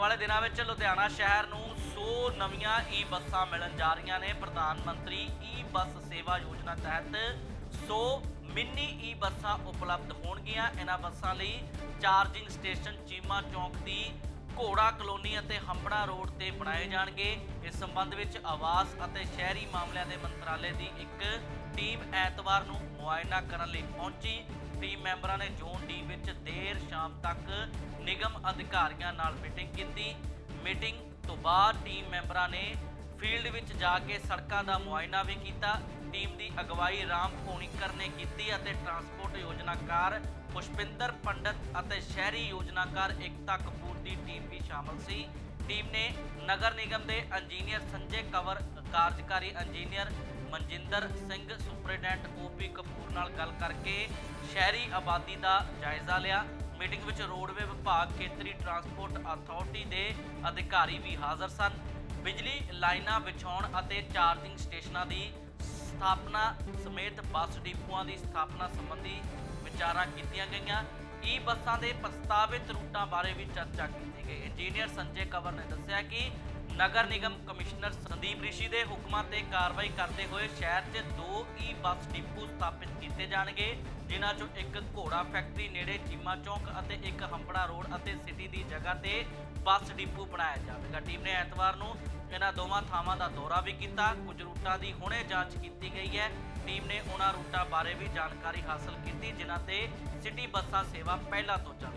ਵਾਲੇ ਦਿਨਾਂ ਵਿੱਚ ਲੁਧਿਆਣਾ ਸ਼ਹਿਰ ਨੂੰ 100 ਨਵੀਆਂ ਈ ਬੱਸਾਂ ਮਿਲਣ ਜਾ ਰਹੀਆਂ ਨੇ। ਪ੍ਰਧਾਨ ਮੰਤਰੀ ਈ ਬੱਸ ਸੇਵਾ ਯੋਜਨਾ ਤਹਿਤ 100 ਮਿੰਨੀ ਈ ਬੱਸਾਂ ਉਪਲਬਧ ਹੋਣਗੀਆਂ। ਇਹਨਾਂ ਬੱਸਾਂ ਲਈ ਚਾਰਜਿੰਗ ਸਟੇਸ਼ਨ ਚੀਮਾ ਚੌਂਕ ਦੀ ਘੋੜਾ ਕਲੋਨੀ ਅਤੇ ਹੰਬੜਾ ਰੋਡ ਤੇ ਬਣਾਏ ਜਾਣਗੇ। ਇਸ ਸੰਬੰਧ ਵਿੱਚ ਆਵਾਸ ਅਤੇ ਸ਼ਹਿਰੀ ਮਾਮਲਿਆਂ ਦੇ ਮੰਤਰਾਲੇ ਦੀ ਇੱਕ ਟੀਮ ਐਤਵਾਰ ਨੂੰ ਮੁਆਇਨਾ ਕਰਨ ਲਈ ਪਹੁੰਚੀ। ਟੀਮ ਮੈਂਬਰਾਂ ਨੇ ਜ਼ੋਨ ਡੀ ਵਿੱਚ ਦੇਰ ਸ਼ਾਮ ਤੱਕ ਨਿਗਮ ਅਧਿਕਾਰੀਆਂ ਨਾਲ ਮੀਟਿੰਗ ਕੀਤੀ। ਮੀਟਿੰਗ ਤੋਂ ਬਾਅਦ ਟੀਮ ਮੈਂਬਰਾਂ ਨੇ ਫੀਲਡ ਵਿੱਚ ਜਾ ਕੇ ਸੜਕਾਂ ਦਾ ਮੁਆਇਨਾ ਵੀ ਕੀਤਾ। ਟੀਮ ਦੀ ਅਗਵਾਈ ਰਾਮ ਕੋਣੀਕਰ ਨੇ ਕੀਤੀ ਅਤੇ ਟਰਾਂਸਪੋਰਟ ਯੋਜਨਾਕਾਰ ਪੁਸ਼ਪਿੰਦਰ ਪੰਡਤ ਅਤੇ ਸ਼ਹਿਰੀ ਯੋਜਨਾਕਾਰ ਇਕਤਾ ਕਪੂਰ ਦੀ ਟੀਮ ਵੀ ਸ਼ਾਮਲ ਸੀ। ਟੀਮ ਨੇ ਨਗਰ ਨਿਗਮ ਦੇ ਇੰਜੀਨੀਅਰ ਸੰਜੇ ਕਵਰ, ਕਾਰਜਕਾਰੀ engineer Manjinder Singh, superintendent O P Kapoor ਨਾਲ ਗੱਲ ਕਰਕੇ ਸ਼ਹਿਰੀ ਆਬਾਦੀ ਦਾ ਜਾਇਜ਼ਾ ਲਿਆ। ਮੀਟਿੰਗ ਵਿੱਚ ਰੋਡਵੇ ਵਿਭਾਗ, ਖੇਤਰੀ ਟਰਾਂਸਪੋਰਟ ਅਥਾਰਟੀ ਦੇ ਅਧਿਕਾਰੀ ਵੀ ਹਾਜ਼ਰ ਸਨ। ਬਿਜਲੀ ਲਾਈਨਾਂ ਵਿਛਾਉਣ ਅਤੇ ਚਾਰਜਿੰਗ ਸਟੇਸ਼ਨਾਂ ਦੀ ਸਥਾਪਨਾ ਸਮੇਤ ਬੱਸ ਡਿਪੂਆਂ ਦੀ ਸਥਾਪਨਾ ਸੰਬੰਧੀ ਵਿਚਾਰਾਂ ਕੀਤੀਆਂ ਗਈਆਂ। ਈ ਬੱਸਾਂ ਦੇ ਪ੍ਰਸਤਾਵਿਤ ਰੂਟਾਂ ਬਾਰੇ ਵੀ ਚਰਚਾ ਕੀਤੀ ਗਈ। ਇੰਜੀਨੀਅਰ ਸੰਜੇ ਕਵਰ ਨੇ ਦੱਸਿਆ ਕਿ ਨਗਰ ਨਿਗਮ ਕਮਿਸ਼ਨਰ ਸੰਦੀਪ ਰਿਸ਼ੀ ਦੇ ਹੁਕਮਾਂ ਤੇ ਕਾਰਵਾਈ ਕਰਦੇ ਹੋਏ ਸ਼ਹਿਰ 'ਚ ਦੋ ਈ ਬੱਸ ਡਿਪੂ ਸਥਾਪਿਤ ਕੀਤੇ ਜਾਣਗੇ, ਜਿਨ੍ਹਾਂ 'ਚੋਂ ਇੱਕ ਘੋੜਾ ਫੈਕਟਰੀ ਨੇੜੇ ਚੀਮਾ ਚੌਂਕ ਅਤੇ ਇੱਕ ਹੰਪੜਾ ਰੋਡ ਅਤੇ ਸਿਟੀ ਦੀ ਜਗ੍ਹਾ ਤੇ ਬੱਸ ਡਿਪੂ ਬਣਾਇਆ ਜਾਵੇਗਾ। ਟੀਮ ਨੇ ਐਤਵਾਰ ਨੂੰ ਇਹਨਾਂ ਦੋਵਾਂ ਥਾਵਾਂ ਦਾ ਦੌਰਾ ਵੀ ਕੀਤਾ। ਕੁਝ ਰੂਟਾਂ ਦੀ ਹੁਣੇ ਜਾਂਚ ਕੀਤੀ ਗਈ ਹੈ। ਟੀਮ ਨੇ ਉਹਨਾਂ ਰੂਟਾਂ ਬਾਰੇ ਵੀ ਜਾਣਕਾਰੀ ਹਾਸਲ ਕੀਤੀ, ਜਿਨ੍ਹਾਂ ਤੇ ਸਿਟੀ ਬੱਸਾਂ ਸੇਵਾ ਪਹਿਲਾਂ ਤੋਂ ਚੱਲ